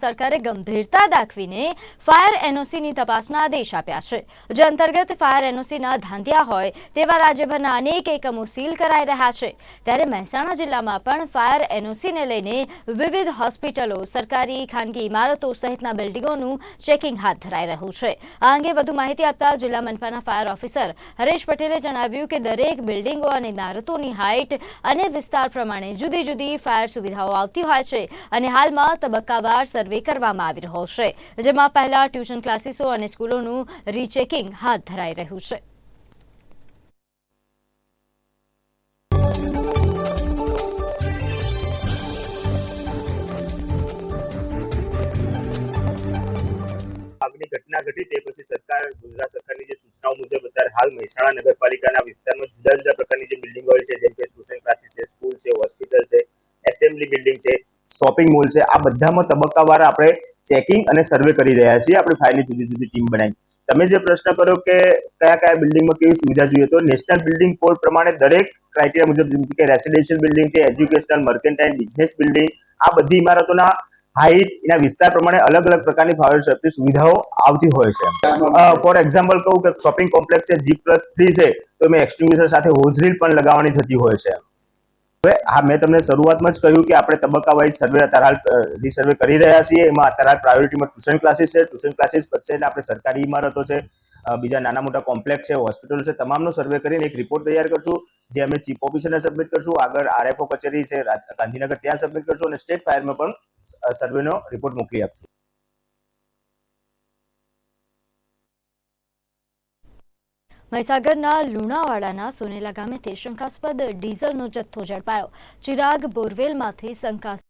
સરકારે ગંભીરતા દાખવીને ફાયર એનઓસીની તપાસના આદેશ આપ્યા છે. જે અંતર્ગત ફાયર એનઓસીના ધાંધિયા હોય તેવા રાજ્યભરના અનેક એકમો સીલ કરાઈ રહ્યા છે. ત્યારે મહેસાણા જિલ્લામાં પણ ફાયર એનઓસીને લઈને વિવિધ હોસ્પિટલો, સરકારી ખાનગી ઇમારતો સહિતના બિલ્ડિંગોનું ચેકિંગ હાથ ધરાઈ રહ્યું છે. આ અંગે વધુ માહિતી આપતા જિલ્લા મનપાના ફાયર ઓફિસર હરેશ પટેલે જણાવ્યું કે દરેક બિલ્ડિંગો અને ઇમારતોની હાઇટ અને વિસ્તાર પ્રમાણે જુદી જુદી ફાયર સુવિધાઓ આવતી હોય છે અને હાલમાં તબક્કાવાર સર્વે કરવામાં આવી રહ્યો છે, જેમાં પહેલા ટ્યુશન ક્લાસીસો અને સ્કૂલોનું રીચેકિંગ હાથ ધરાઈ રહ્યું છે. આગની ઘટના ઘટી તે પછી સરકાર, ગુજરાત સરકારની જે સૂચનાઓ મુજબ અત્યારે હાલ મહેસાણા નગરપાલિકાના વિસ્તારમાં જુદા જુદા પ્રકારની જે બિલ્ડિંગો છે, જેમ કે ટ્યુશન ક્લાસીસ છે, સ્કૂલ છે, હોસ્પિટલ છે, એસેમ્બલી બિલ્ડિંગ છે શોપિંગ મોલ છે. આ બધામાં તબક્કાવાર આપણે ચેકિંગ અને સર્વે કરી રહ્યા છીએ. આપણી ફાયરની જુદી જુદી ટીમ બનાવી. તમે જે પ્રશ્ન કર્યો કે કયા કયા બિલ્ડિંગમાં કેવી સુવિધા જોઈએ, તો નેશનલ બિલ્ડિંગ કોડ પ્રમાણે દરેક ક્રાઇટેરિયા મુજબ જેમ કે રેસિડેન્શિયલ બિલ્ડિંગ છે એજ્યુકેશનલ મર્કેન્ટાઇલ બિઝનેસ બિલ્ડિંગ આ બધી ઇમારતોના હાઇટ એના વિસ્તાર પ્રમાણે અલગ અલગ પ્રકારની ફાયર સેફ્ટી સુવિધાઓ આવતી હોય છે. ફોર એક્ઝામ્પલ કહું કે શોપિંગ કોમ્પ્લેક્સ છે જી પ્લસ થ્રી છે, તો એમાં એક્સટિંગ્યુશર સાથે હોઝરીલ પણ લગાવવાની થતી હોય છે. હવે હા, મેં તમને શરૂઆતમાં જ કહ્યું કે આપણે તબક્કા વાઇઝ સર્વે અત્યારે હાલ રીસર્વે કરી રહ્યા છીએ. એમાં અત્યારે હાલ પ્રાયોરિટીમાં ટ્યુશન ક્લાસીસ છે. ટ્યુશન ક્લાસીસ પછી આપણે સરકારી ઇમારતો છે બીજા નાના મોટા કોમ્પ્લેક્સ છે હોસ્પિટલ છે, તમામનો સર્વે કરીને એક રિપોર્ટ તૈયાર કરશું, જે અમે ચીફ ઓફિસરને સબમિટ કરશું. આગળ આરએફઓ કચેરી છે ગાંધીનગર ત્યાં સબમિટ કરશું અને સ્ટેટ ફાયરમાં પણ સર્વેનો રિપોર્ટ મોકલી આપશું. મહીસાગરના લુણાવાડાના સોનેલા ગામેથી શંકાસ્પદ ડીઝલનો જથ્થો ઝડપાયો. ચિરાગ બોરવેલમાંથી શંકાસ્પદ